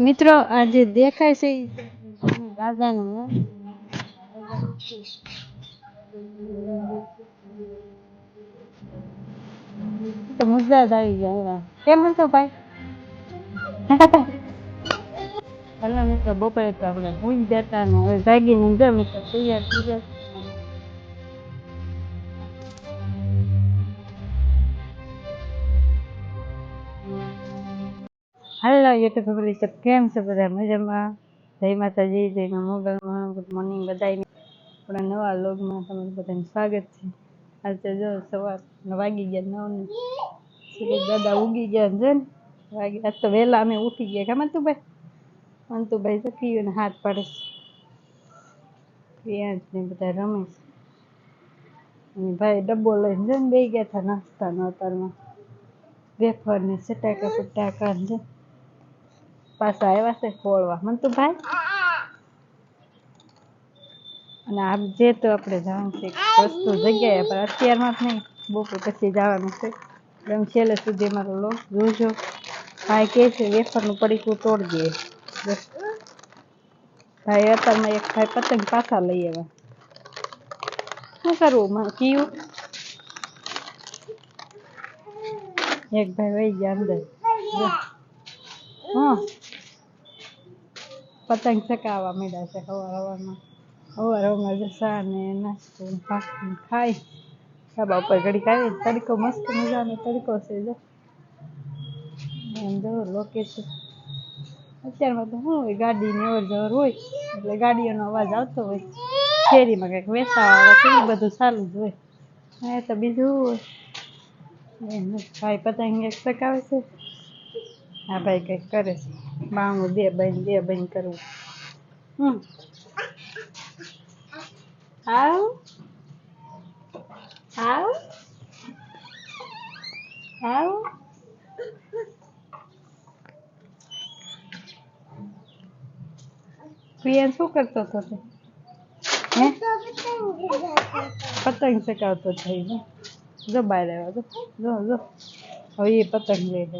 મિત્રો આ જે દેખાય છે ઈ તો મુદ્દા જ ગયા કેમ હતો ભાઈ? હલો મિત્રો, બપોરે તો આપણે હુઈ જતા જાગીને જો મિત્રો, તૈયાર થઈ જાય હાલો યુટ્યુબ ફેમિલી છે, કેમ છે બધા મજામાં? જય માતાજી, જય મા મોગલમાં, ગુડ મોર્નિંગ બધાને આપણા નવા લોગમાં તમારું બધાનું સ્વાગત છે. આજે જો, સવાર વાગી ગયા નવ દાદા ઉગી ગયા છે ને વાગી આજ તો વહેલા અમે ઉઠી ગયા ખબર તું ભાઈ અંતુભાઈ તો ને હાથ પાડે છે. પ્રિયાંશ ને બધા રમે છે. ભાઈ ડબ્બો લઈને છે ને બે ગયા હતા નાસ્તાનો અત્યારમાં. વેફર ને સટાકા પટાકા ને પાછા આવ્યા છે ખોળવા મન તો ભાઈ અને આપ જે તો આપણે જવાનું છે વસ્તુ જગ્યાએ પણ અત્યારમાં જ નહીં બપોર પછી જવાનું છે એમ છેલ્લે સુધી અમારો લો જોજો ભાઈ કહે છે વેફરનું પડીકું તોડી દે બસ ભાઈ અત્યારમાં એક ભાઈ પતંગ પાછા લઈ આવ્યા શું કરવું મને કયું એક ભાઈ વહી ગયા અંદર જો. હા પતંગ ચકાવવા માંડ્યા છે સવાર હવારમાં હવાર હવારમાં જસા ને નાસ્તો ને ભાખરી ને ખાઈ. ધાબા ઉપર ઘડીક આવી તડકો, મસ્ત મજાનો તડકો છે, જો. એમ જો લોકેશન અત્યારમાં તો શું હોય, ગાડીની અવર જવર હોય, એટલે ગાડીઓનો અવાજ આવતો હોય. શેરીમાં કંઈક વેચાવા આવે એ બધું ચાલુ જ હોય. એ તો બીજું ભાઈ પતંગ એક ચકાવે છે. આ ભાઈ કંઈક કરે છે. બાણું બે બંધ બે બંધ કરવું હમ આવ આવ આવ પ્રિયા શું કરતો હતો તે હે પતંગ ચકાવતો થઈ ને જો બહાર આવ્યો જો જો જો હવે એ પતંગ લઈ લે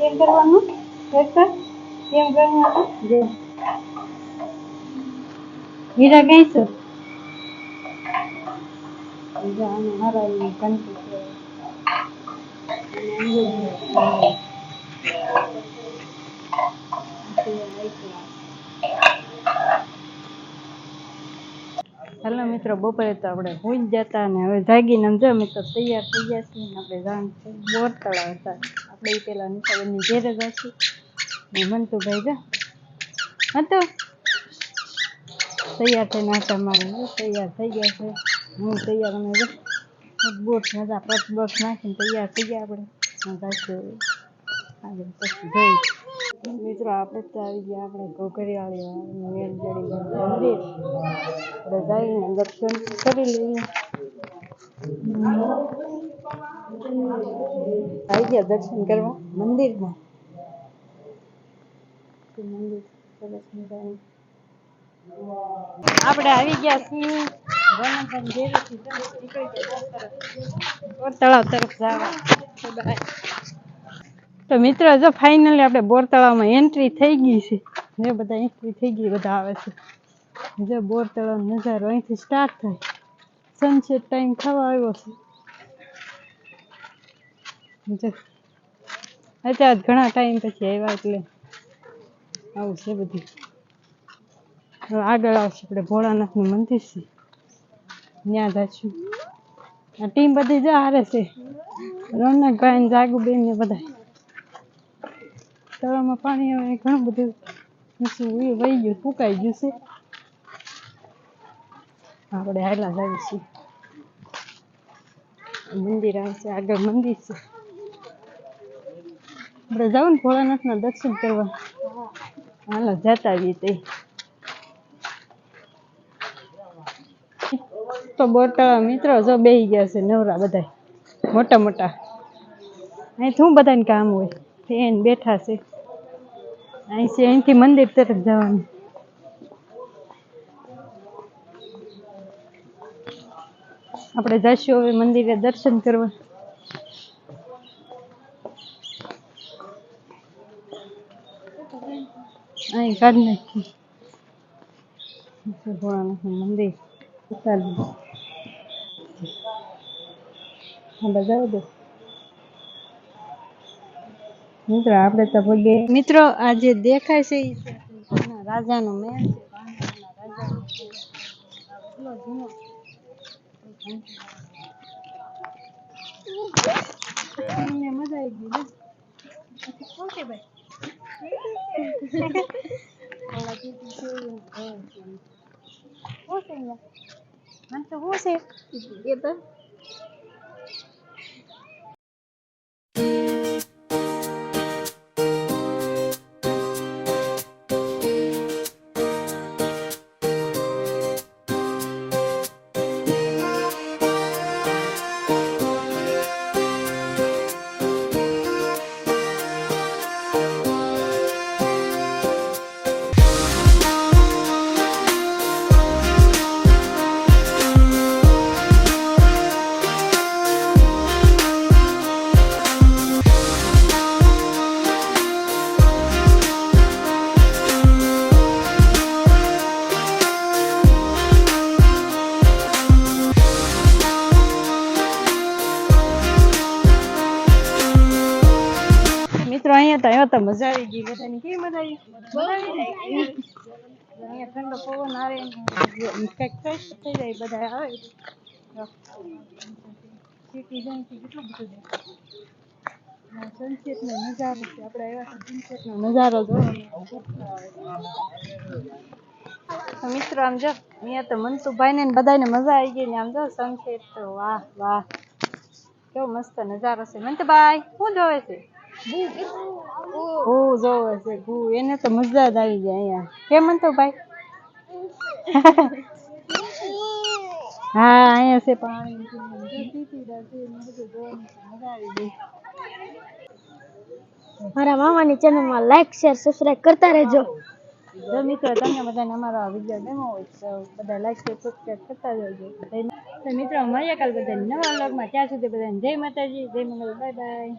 કેમ કરવાનું ટ્રેક્ટર કેમ કરવાનું જે હીરા કઈ છો જો આને હરાવી ઘંટી છે અને અંગૂઠી છે. આ છે આઈકલા. હેલો મિત્રો બપોરે તો આપણે હોઈ જ જતા અને હવે જાગીને આમ જો મિત્રો તૈયાર થઈ ગયા છીએ ને આપણે જવાનું છે બોર તળાવ હતા આપણે પેલા નિશાબેનની ઘેરે જશું ને મંતુભાઈ જો. હતો. તૈયાર થઈને આટા મારે તૈયાર થઈ ગયા છે. હું તૈયાર અમે જો બોટ મજા પટ બોટ નાખીને તૈયાર થઈ ગયા આપણે. આગળ પછી જોઈ મિત્રો, આપણે તો આવી ગયા આપણે ઘોઘરીવાળી મેલજડી મંદિર આપણે દર્શન કરી લઈએ. આવી ગયા દર્શન કરવા મંદિરમાં તો મંદિર સરસ મજાનું આપણે આવી ગયા છીએ રણકણ ડેરીથી તરફ નીકળી ગયા તરફ બોર તળાવ તરફ જવા તો bye. તો મિત્રો જો ફાઇનલી આપણે બોર તળાવમાં એન્ટ્રી થઈ ગઈ છે જે બધા એન્ટ્રી થઈ ગઈ બધા આવે છે જો બોર તળાવનો નજારો અહીંથી સ્ટાર્ટ થાય સનસેટ ટાઈમ થવા આવ્યો છે જો અત્યારે ઘણા ટાઈમ પછી આવ્યા એટલે આવું છે બધું. આગળ આવશે આપણે ભોળાનાથનું મંદિર છે. ત્યાં જઈશું આ ટીમ બધી જા હારે છે. રોનકભાઈ ને જાગુબેન ને બધા તળાવમાં પાણી હવે ઘણું બધું વહી ગયું ફૂંકાઈ ગયું છે. આપણે હાલા જાવીશું. મંદિર આવે છે, આગળ મંદિર છે. આપણે જાવ ને ભોળાનાથના દર્શન કરવા હાલો જતા આવીએ તે તો બોટા મિત્રો જો બેહી ગયા છે નવરા બધા મોટા મોટા અહીં શું બધાને કામ હોય ફેન બેઠા છે અહીં છે અહીંથી મંદિર તરફ જવાનું આપણે જઈશું હવે મંદિરે દર્શન કરવા અહીં કાઢી નાખી ભોળાનાથનું મંદિર ચાલો હા જવા દો મિત્રો આપણે તો પગે મિત્રો આ જે દેખાય છે રાજાનો મહેલ છે મજા આવી ગઈ ભાઈ ઓલા કીધું છે એવું હોય તો આવ્યા તો મજા આવી ગઈ બધાની કેવી મજા આવી અહીંયા ઠંડો પવન આવે ને કંઈક ફ્રેશ થઈ જાય બધા આવે સિટી જઈને કેટલું બધું દેખાય સનસેટનો નજારો છે આપણે આવ્યા સનસેટનો નજારો જોવાનો તો મિત્રો આમ જો અહીંયા તો મનસુખભાઈ ને બધાને મજા આવી ગઈ ને આમ જો સનસેટ તો વાહ વાહ કેવો મસ્ત નજારો છે મંતભાઈ શું જોવે છે ઘૂ જોવે છે ઘૂ એને હા મારા મામાની ચેનલમાં લાઈક શેર સબસ્ક્રાઇબ કરતા રહેજો. જો મિત્રો, તમને બધાને મારો આવી ગયો ગમ્યો હોય બધા લાઈક કે સબસ્ક્રાઈબ કરતા જજો તો મિત્રો, મળીએ કાલ બધા નવા વ્લોગમાં. ત્યાં સુધી બધા જય માતાજી, જય મંગલ બાય બાય